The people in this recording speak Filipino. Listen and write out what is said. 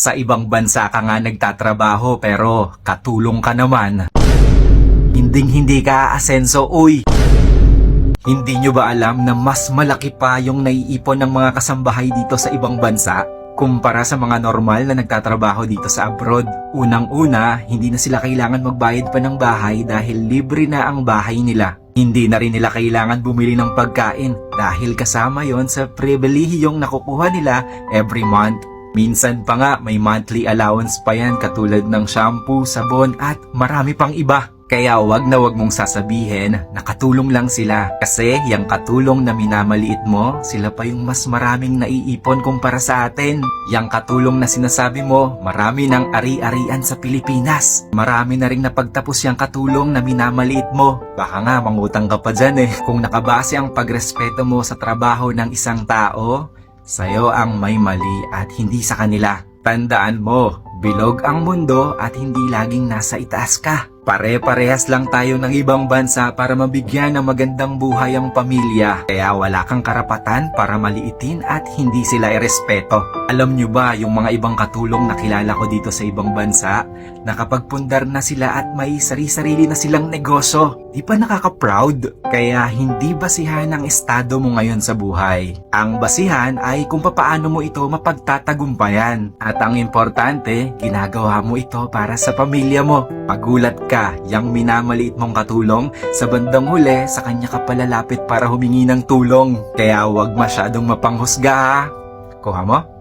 Sa ibang bansa ka nga nagtatrabaho pero katulong ka naman. Hinding hindi ka aasenso, uy! Hindi nyo ba alam na mas malaki pa yung naiipon ng mga kasambahay dito sa ibang bansa kumpara sa mga normal na nagtatrabaho dito sa abroad? Unang-una, hindi na sila kailangan magbayad pa ng bahay dahil libre na ang bahay nila. Hindi na rin nila kailangan bumili ng pagkain dahil kasama yon sa pribilehiyong nakukuha nila every month. Minsan pa nga may monthly allowance pa yan katulad ng shampoo, sabon at marami pang iba. Kaya wag na wag mong sasabihin na katulong lang sila. Kasi yung katulong na minamaliit mo, sila pa yung mas maraming naiipon kumpara sa atin. Yang katulong na sinasabi mo, marami ng ari-arian sa Pilipinas. Marami na rin napagtapos yung katulong na minamaliit mo. Baka nga mangutang ka pa dyan eh. Kung nakabase ang pagrespeto mo sa trabaho ng isang tao, sa'yo ang may mali at hindi sa kanila. Tandaan mo, bilog ang mundo at hindi laging nasa itaas ka. Pare-parehas lang tayo ng ibang bansa para mabigyan ng magandang buhay ang pamilya. Kaya wala kang karapatan para maliitin at hindi sila irespeto. Alam nyo ba yung mga ibang katulong na kilala ko dito sa ibang bansa? Nakapagpundar na sila at may sari-sarili na silang negosyo. Di ba nakaka-proud? Kaya hindi basihan ang estado mo ngayon sa buhay. Ang basihan ay kung papaano mo ito mapagtatagumpayan. At ang importante, ginagawa mo ito para sa pamilya mo. Pagulat ka, yang minamaliit mong katulong, sa bandang huli, sa kanya ka palalapit para humingi ng tulong. Kaya huwag masyadong mapanghusga ha. Kuha mo?